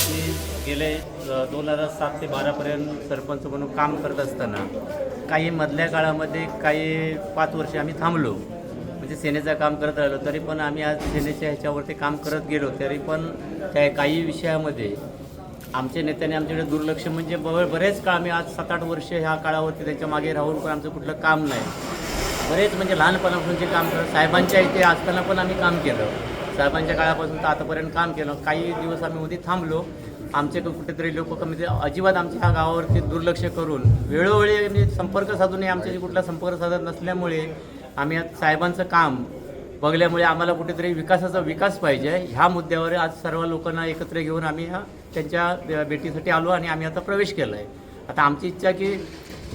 गावात मी गेले दोन हजार सात ते बारापर्यंत सरपंच म्हणून काम करत असताना काही मधल्या काळामध्ये काही पाच वर्ष आम्ही थांबलो. म्हणजे सेनेचं काम करत राहिलो तरी पण आम्ही आज सेनेच्या ह्याच्यावरती काम करत गेलो तरी पण त्या काही विषयामध्ये आमच्या नेत्याने आमच्याकडे दुर्लक्ष म्हणजे ब बरेच काळ आम्ही आज सात आठ वर्ष ह्या काळावरती त्याच्यामागे राहून पण आमचं कुठलं काम नाही. बरेच म्हणजे लहानपणापासून जे काम करत साहेबांच्या इथे असताना पण आम्ही काम केलं. साहेबांच्या काळापासून तर आतापर्यंत काम केलं. काही दिवस आम्ही मध्ये थांबलो. आमचे कुठेतरी लोक कमी अजिबात आमच्या ह्या गावावरती दुर्लक्ष करून वेळोवेळी म्हणजे संपर्क साधूनही आमच्याशी कुठला संपर्क साधत नसल्यामुळे आम्ही आज साहेबांचं काम बघल्यामुळे आम्हाला कुठेतरी विकासाचा विकास पाहिजे. ह्या मुद्द्यावर आज सर्व लोकांना एकत्र घेऊन आम्ही ह्या त्यांच्या भेटीसाठी आलो आणि आम्ही आता प्रवेश केला आहे आता आमची इच्छा की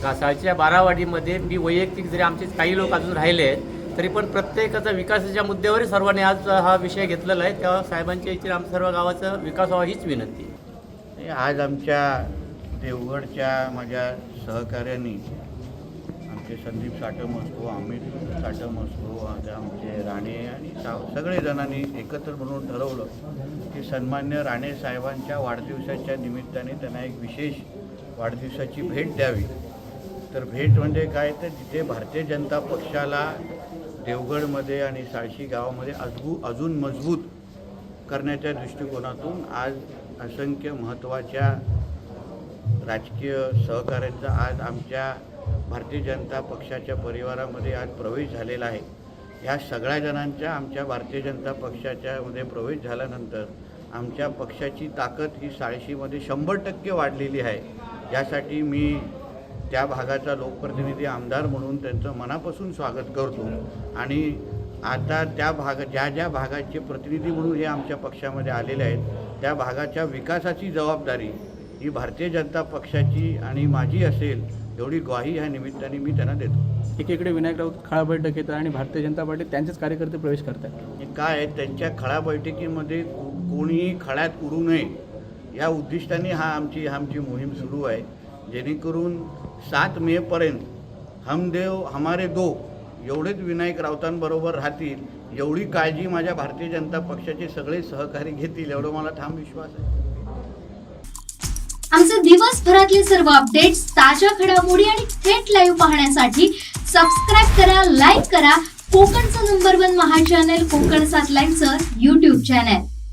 घासाळच्या बारावाडीमध्ये मी वैयक्तिक जरी आमचे काही लोक अजून राहिले आहेत तरी पण प्रत्येकाचा विकासाच्या मुद्द्यावरही सर्वांनी आज हा विषय घेतलेला आहे. तेव्हा साहेबांच्या इथे आम सर्व गावाचा विकास व्हावा हीच विनंती आज आमच्या देवगडच्या माझ्या सहकार्यांनी आमचे संदीप साटम असो अमित साटम असो आज आमचे राणे आणि सा सगळे जणांनी एकत्र म्हणून ठरवलं की सन्मान्य राणे साहेबांच्या वाढदिवसाच्या निमित्ताने त्यांना एक विशेष वाढदिवसाची भेट द्यावी. तर भेट म्हणजे काय? तर जिथे भारतीय जनता पक्षाला देवगडमध्ये आणि साळशी गावामध्ये अजबू अजून मजबूत करण्याच्या दृष्टिकोनातून आज असंख्य महत्त्वाच्या राजकीय सहकार्यांचा आज आमच्या भारतीय जनता पक्षाच्या परिवारामध्ये आज प्रवेश झालेला आहे. या सगळ्या जणांच्या आमच्या भारतीय जनता पक्षाच्यामध्ये प्रवेश झाल्यानंतर आमच्या पक्षाची ताकद ही साळशीमध्ये शंभर टक्के वाढलेली आहे. यासाठी मी त्या भागाचा लोकप्रतिनिधी आमदार म्हणून त्यांचं मनापासून स्वागत करतो. आणि आता त्या भाग ज्या ज्या भागाचे प्रतिनिधी म्हणून हे आमच्या पक्षामध्ये आलेले आहेत त्या भागाच्या विकासाची जबाबदारी ही भारतीय जनता पक्षाची आणि माझी असेल एवढी ग्वाही ह्या निमित्ताने मी त्यांना देतो. एकीकडे विनायक राऊत खळा बैठक येतात आणि भारतीय जनता पार्टी त्यांचेच कार्यकर्ते प्रवेश करतात काय आहे, त्यांच्या खळा बैठकीमध्ये को- कोणीही खळ्यात उरू नये या उद्दिष्टाने हा आमची आमची मोहीम सुरू आहे. जेणेकरून सात मेपर्यंत हमदेव हमारे दो. एवढेच विनायक राऊतांबरोबर राहतील. एवढी काळजी माझ्या भारतीय जनता पक्षाचे सगळे सहकारी घेतील एवढं मला ठाम विश्वास आहे. आमचे दिवसभरातले सर्व अपडेट्स ताज्या घडामोडी आणि थेट लाईव्ह पाहण्यासाठी सबस्क्राईब करा लाईक करा. कोकणचं नंबर वन महा चॅनल कोकण सात लाईनचं युट्यूब चॅनल